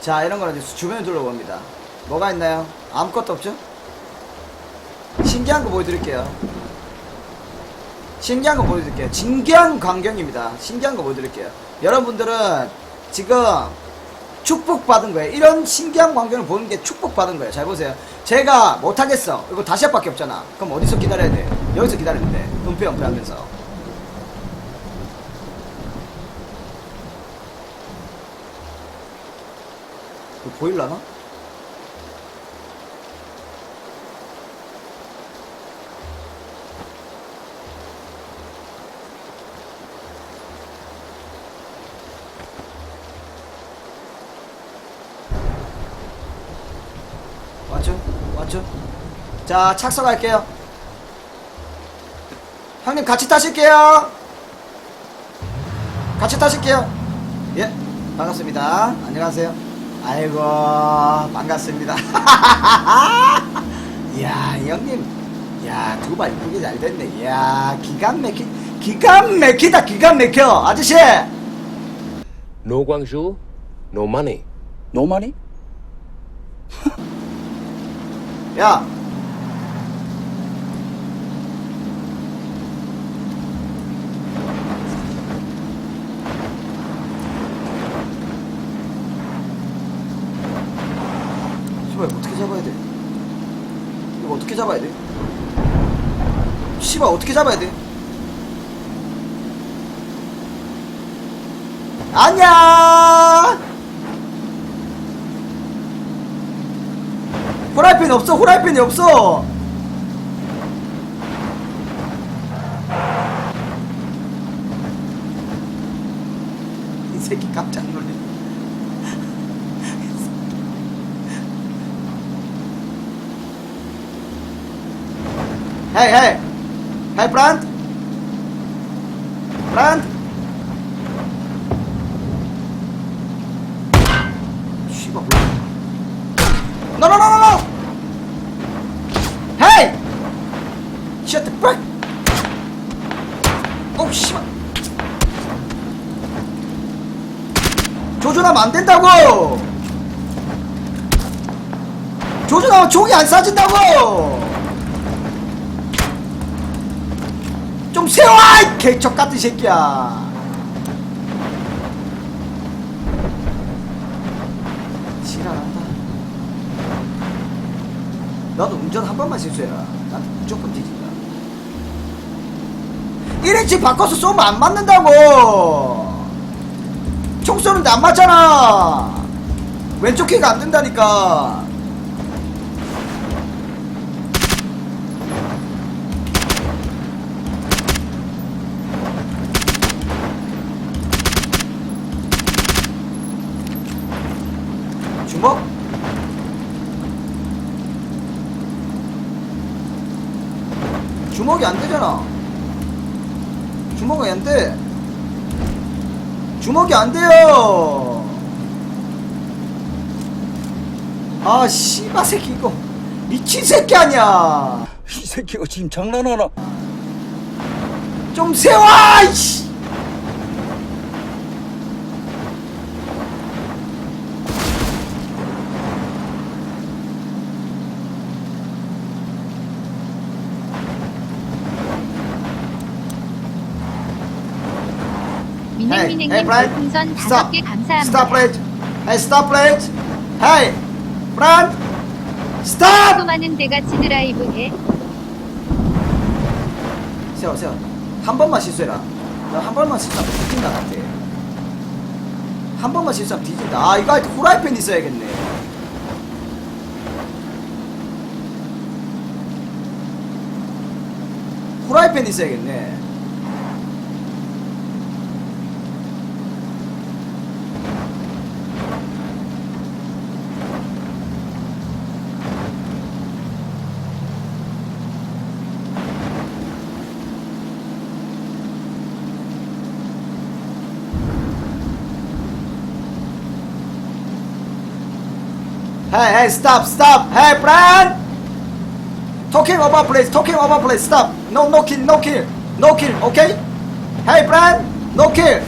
자 이런 거는 주변에 둘러봅니다. 뭐가 있나요? 아무것도 없죠? 신기한 거 보여드릴게요. 신기한 거 보여드릴게요. 진기한 광경입니다. 신기한 거 보여드릴게요. 여러분들은 지금 축복받은 거예요. 이런 신기한 광경을 보는 게 축복받은 거예요. 잘 보세요. 제가 못하겠어. 이거 다시합밖에 없잖아. 그럼 어디서 기다려야 돼? 여기서 기다리면 돼 은폐 은폐 하면서 이거 보일라나? 왔죠? 왔죠? 자, 착석할게요. 형님 같이 타실게요. 같이 타실게요. 예, 반갑습니다. 안녕하세요. 아이고, 반갑습니다. 이야, 이 형님. 야, 두발 이쁘게 잘 됐네. 이야, 기가 막히, 기가 막히다, 기가 막혀. 아저씨! No Guangzhou, no money. No money? 야! 씨발 어떻게 잡아야 돼? 이거 어떻게 잡아야 돼? 씨발 어떻게 잡아야 돼? 안녕! 후라이팬 없어 후라이팬이 없어 이 새끼 깜짝 놀래 헤이 헤이 헤이 브란트 브란트 씨발 뭐야 No, no, no, no, no! Hey! Shut the fuck! 어, 씨발. 조준하면 안 된다고! 조준하면 종이 안 싸진다고! 좀 세워! 이 개척 같은 새끼야! 지랄한다. 나도 운전 한 번만 실수해라. 난 무조건 뒤진다. 1인칭 바꿔서 쏘면 안 맞는다고! 총 쏘는데 안 맞잖아! 왼쪽 키가 안 된다니까! 주먹? 주먹이 안 되잖아. 주먹이 안 돼. 주먹이 안 돼요. 아, 씨바 새끼 이거 미친 새끼 아니야. 이 새끼가 지금 장난하나? 좀 세워, 이씨. Brian. 별풍선 Stop. 다섯 개 감사합니다. Stop it. Hey, stop it. Hey, Brian. Stop. 수많은 대같이 드라이브 해. 세워 세워 한 번만 실수해라 나 한 번만 실수하면 뒤진다 나한테 한 번만 실수하면 뒤진다 아 이거 후라이팬 있어야겠네 후라이팬 있어야겠네 Hey, hey, stop, stop. Hey, Brian. Talking about place, talking about place. Stop. No, no kill, no kill, no kill. Okay? Hey, Brian. No kill.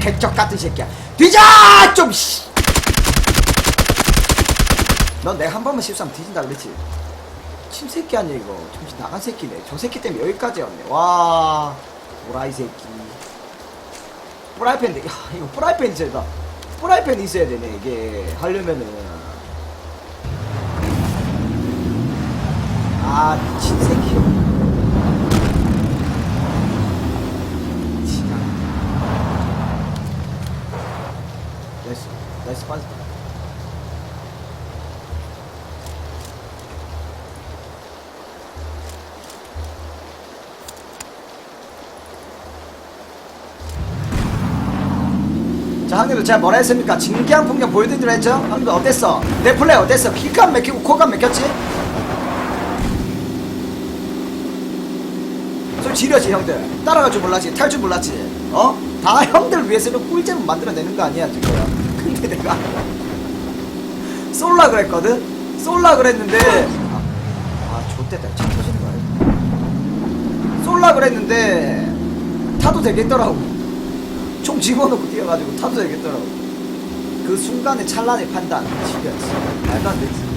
개쩍 같은 새끼야 뒤져 좀 씨. 넌 내가 한 번만 실수하면 뒤진다 그랬지 침새끼 아니야 이거 정신 나간 새끼네 저 새끼 때문에 여기까지 왔네 와 오라이 새끼 프라이팬 야 이거 프라이팬 있어야 프라이팬 있어야 되네 이게. 하려면은. 아 미친 새끼. 나이스 나이스 빠졌다 자, 형님들 제가 뭐라 했습니까? 진기한 풍경 보여드리기로 했죠? 형님들 어땠어? 내 플레이 어땠어? 키감 맥히고 코감 맥혔지? 좀 지려지 형들 따라갈 줄 몰랐지 탈 줄 몰랐지 어? 다 형들 위해서는 꿀잼 만들어내는 거 아니야 지금 근데 내가 쏠라 그랬거든? 쏠라 그랬는데 아, 아 좆됐다 차 터지는 거야 쏠라 그랬는데 타도 되겠더라고 총 집어넣고 뛰어가지고 타도 되겠더라고. 그 순간의 찰나의 판단. 지렸어. 말도 안 되지